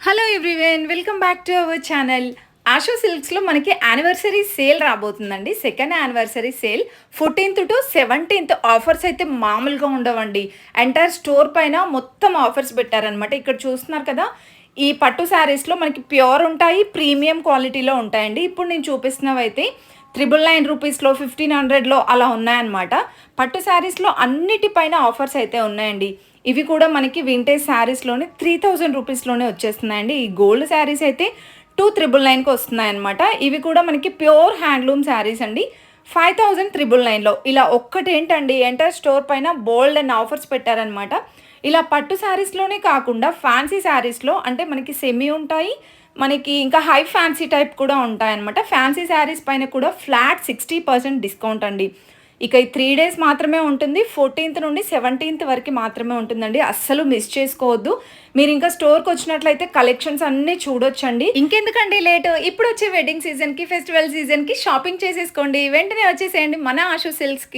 Hello everyone welcome back to our channel Asho సిల్క్స్లో మనకి anniversary sale రాబోతుందండి. Second anniversary sale fourteenth to seventeenth offers అయితే మామూలుగా ఉండవండి. Entire store పైన మొత్తం offers పెట్టారనమాట ఇక్కడ చూస్తున్నారు కదా ఈ పట్టు శారీస్లో మనకి ప్యూర్ ఉంటాయి ప్రీమియం క్వాలిటీలో ఉంటాయండి. ఇప్పుడు నేను చూపిస్తున్నవైతే త్రిబుల్ నైన్ రూపీస్లో ఫిఫ్టీన్ హండ్రెడ్లో అలా ఉన్నాయన్నమాట. పట్టు శారీస్లో అన్నిటిపైన ఆఫర్స్ అయితే ఉన్నాయండి. ఇవి కూడా మనకి వింటేజ్ శారీస్లోనే త్రీ థౌజండ్ రూపీస్లోనే వచ్చేస్తున్నాయండి. ఈ గోల్డ్ శారీస్ అయితే టూ త్రిబుల్ నైన్కి వస్తున్నాయి అనమాట ఇవి కూడా మనకి ప్యూర్ హ్యాండ్లూమ్ శారీస్ అండి. ఫైవ్ థౌజండ్ త్రిబుల్ నైన్లో ఇలా ఒక్కటి ఏంటండి? ఎంటర్ స్టోర్ పైన బోల్డ్ అండ్ ఆఫర్స్ పెట్టారనమాట ఇలా పట్టు శారీస్లోనే కాకుండా ఫ్యాన్సీ శారీస్లో అంటే మనకి సెమీ ఉంటాయి. మనకి ఇంకా హై ఫ్యాన్సీ టైప్ కూడా ఉంటాయన్నమాట. ఫ్యాన్సీ శారీస్ పైన కూడా ఫ్లాట్ సిక్స్టీ పర్సెంట్ డిస్కౌంట్ అండి. ఇక ఈ త్రీ డేస్ మాత్రమే ఉంటుంది. ఫోర్టీన్త్ నుండి సెవెంటీన్త్ వరకు మాత్రమే ఉంటుందండి. అస్సలు మిస్ చేసుకోవద్దు. మీరు ఇంకా స్టోర్కి వచ్చినట్లయితే కలెక్షన్స్ అన్నీ చూడొచ్చండి. ఇంకెందుకండి లేట్ ఇప్పుడు వచ్చే వెడ్డింగ్ సీజన్కి ఫెస్టివల్ సీజన్కి షాపింగ్ చేసేసుకోండి. వెంటనే వచ్చేసేయండి మన ఆశు సిల్క్స్కి